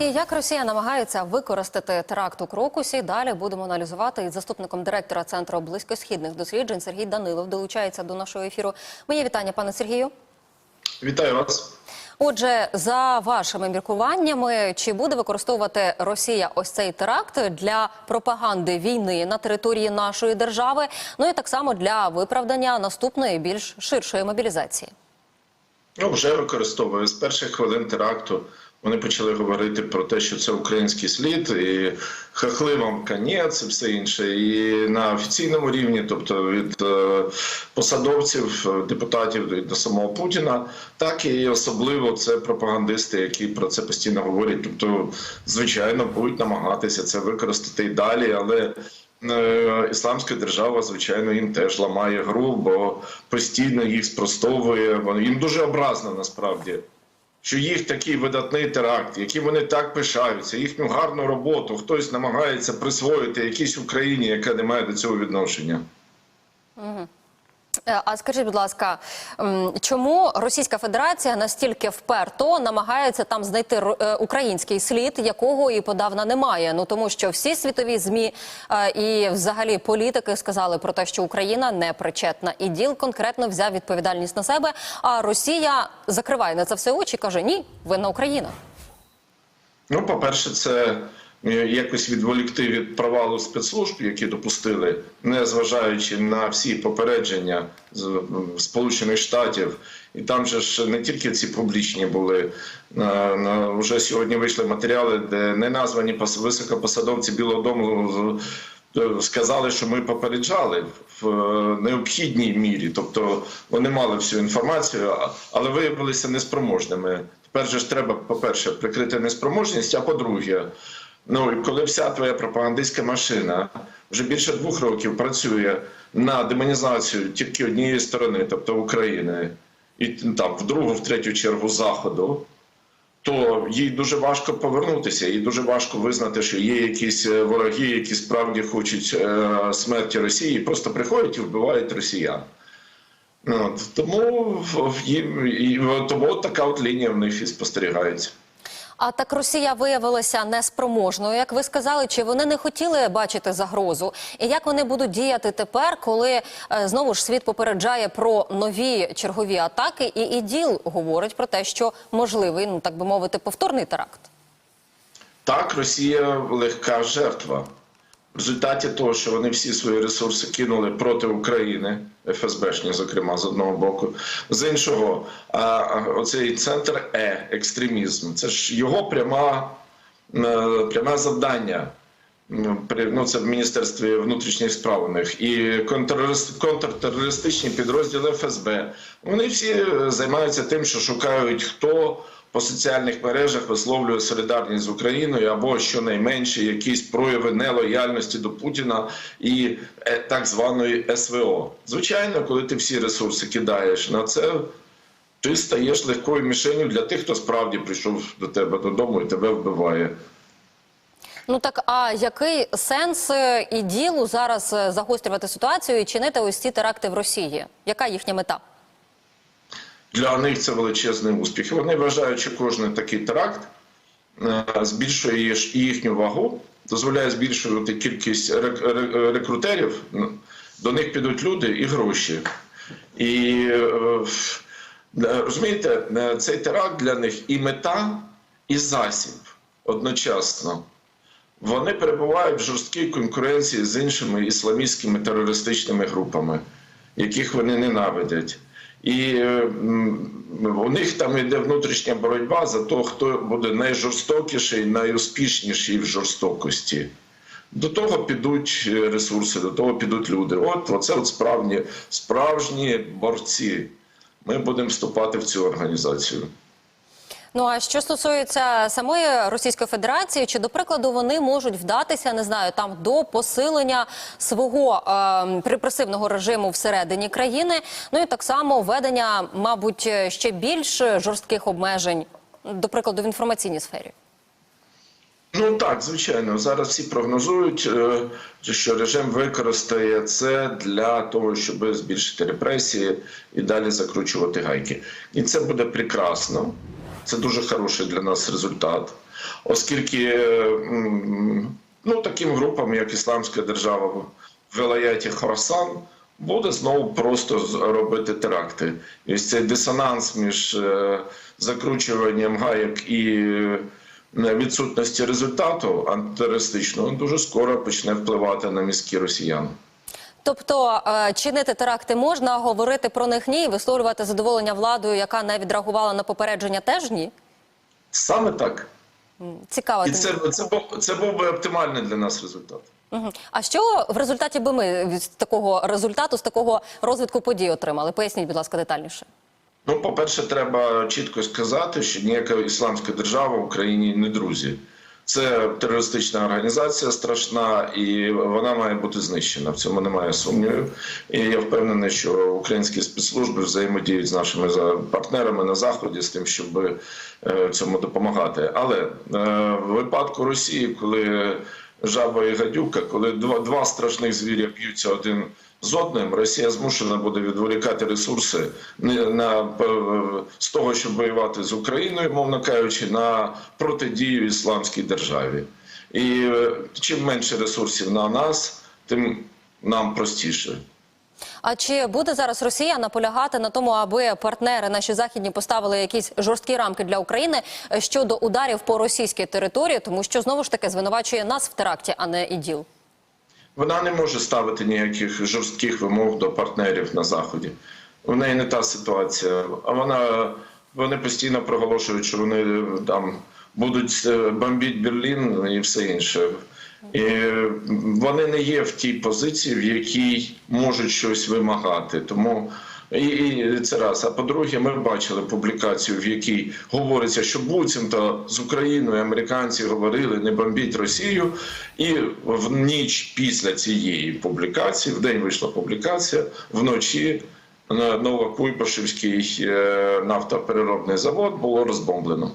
І як Росія намагається використати теракт у Крокусі, далі будемо аналізувати із заступником директора центру близькосхідних досліджень Сергій Данилов долучається до нашого ефіру. Моє вітання, пане Сергію. Вітаю вас. Отже, за вашими міркуваннями, чи буде використовувати Росія ось цей теракт для пропаганди війни на території нашої держави? Ну і так само для виправдання наступної більш ширшої мобілізації. Ну, вже використовую з перших хвилин теракту. Вони почали говорити про те, що це український слід, і хахли вам конець, і все інше. І на офіційному рівні, тобто від е, посадовців, депутатів до самого Путіна, так і особливо це пропагандисти, які про це постійно говорять. Тобто, звичайно, будуть намагатися це використати і далі, але. Е, Ісламська держава, звичайно, їм теж ламає гру, бо постійно їх спростовує. Їм дуже образно насправді, що їх такий видатний теракт, які вони так пишаються, їхню гарну роботу хтось намагається присвоїти якійсь Україні, яка не має до цього відношення. Е, А скажіть, будь ласка, чому Російська Федерація настільки вперто намагається там знайти е, український слід, якого і подавна немає? Ну тому що всі світові змі е, і взагалі політики сказали про те, що Україна не причетна, і діл конкретно взяв відповідальність на себе. А Росія закриває на це все очі, каже: Ні, винна Україна. Ну, по-перше, це е, якось відволікти від провалу спецслужб, які допустили, не зважаючи на всі попередження з Сполучених Штатів. І там же ж не тільки ці публічні були. На, вже сьогодні вийшли матеріали, де не названі високопосадовці Білого Дому е, сказали, що ми попереджали в е, необхідній мірі. Тобто вони мали всю інформацію, але виявилися неспроможними. Тепер же ж треба, по-перше, прикрити неспроможність, а по-друге, ну і коли вся твоя пропагандистська машина вже більше двох років працює на демонізацію тільки однієї сторони, тобто України, і там в другу, в третю чергу заходу. То їй дуже важко повернутися, їй дуже важко визнати, що є якісь е, вороги, які справді хочуть е, смерті Росії, і просто приходять і вбивають росіян. От, тому їм- і, тому така от лінія в них і спостерігається. А так Росія виявилася неспроможною, як ви сказали, чи вони не хотіли бачити загрозу? І як вони будуть діяти тепер, коли е, знову ж світ попереджає про нові чергові атаки, і іділ говорить про те, що можливий, ну так би мовити, повторний теракт? Так, Росія легка жертва. В результаті того, що вони всі свої ресурси кинули проти України, ФСБшні, зокрема, з одного боку, з іншого, оцей центр Е, екстремізм, це ж його пряма, е, пряме завдання. Ну, це в Міністерстві внутрішніх справ у них і контртерористичні підрозділи ФСБ. Вони всі е, займаються тим, що шукають, хто по соціальних мережах висловлює солідарність з Україною або щонайменше якісь прояви нелояльності до Путіна і е, так званої СВО. Звичайно, коли ти всі ресурси кидаєш на це. Ти стаєш легкою мішенью для тих, хто справді прийшов до тебе додому і тебе вбиває. Ну так а який сенс е, і ділу зараз е, загострювати ситуацію і чинити ось ці теракти в Росії? Яка їхня мета? Для них це величезний успіх. Вони вважають, що кожен такий теракт е, збільшує їхню вагу, дозволяє збільшувати кількість рек- рекрутерів. Ну, До них підуть люди і гроші. І е, е, розумієте, цей теракт для них і мета, і засіб одночасно. Вони перебувають в жорсткій конкуренції з іншими ісламістськими терористичними групами, яких вони ненавидять. І у них там йде внутрішня боротьба за те, хто буде найжорстокіший, найуспішніший в жорстокості. До того підуть е, ресурси, до того підуть люди. От оце от справжні, справжні борці. Ми будемо вступати в цю організацію. Ну а що стосується самої Російської Федерації, чи до прикладу вони можуть вдатися, не знаю, там до посилення свого е, репресивного режиму всередині країни, ну і так само введення, мабуть, ще більш жорстких обмежень, до прикладу, в інформаційній сфері. Ну так, звичайно. Зараз всі прогнозують, е, що режим використає це для того, щоб збільшити репресії і далі закручувати гайки. І це буде прекрасно. Це дуже хороший для нас результат. оскільки ну, таким групам, як Ісламська держава в Велаяті Хорасан, буде знову просто робити теракти. І ось цей дисонанс між е, закручуванням гаяк і е, відсутності результату антитерористичного дуже скоро почне впливати на мізки росіян. Тобто е, чинити теракти можна, говорити про них ні, і висловлювати задоволення владою, яка не відреагувала на попередження, теж ні. Саме так. Цікаво. І це, це, був, це був би оптимальний для нас результат. Мгм. А що в результаті би ми від такого результату, з такого розвитку подій отримали? Поясніть, будь ласка, детальніше. Ну, по-перше, треба чітко сказати, що ніяка ісламська держава в Україні не друзі. Це терористична організація страшна, і вона має бути знищена. В цьому немає сумнівів. І я впевнений, що українські спецслужби взаємодіють з нашими партнерами на заході з тим, щоб е, цьому допомагати. Але е, в випадку Росії, коли жаба і гадюка, коли два, два страшних звіря б'ються один з одним, Росія змушена буде відволікати ресурси не- на е, з того, щоб воювати з Україною, мовно кажучи, на протидію ісламській державі. І е, чим менше ресурсів на нас, тим нам простіше. А чи буде зараз Росія наполягати на тому, аби партнери наші західні поставили якісь жорсткі рамки для України щодо ударів по російській території, тому що знову ж таки звинувачує нас в теракті, а не іділ? Вона не може ставити ніяких жорстких вимог до партнерів на заході. У неї не та ситуація. А вона вони постійно проголошують, що вони е, там будуть е, бомбити Берлін і все інше. Е, вони не є в тій позиції, в якій можуть щось вимагати. Тому і, і це раз. А по-друге, ми бачили публікацію, в якій говориться, що буцімто з Україною американці говорили не бомбіть Росію. І в ніч після цієї публікації, в день вийшла публікація, вночі на Новокуйбишевський е, нафтопереробний завод було розбомблено.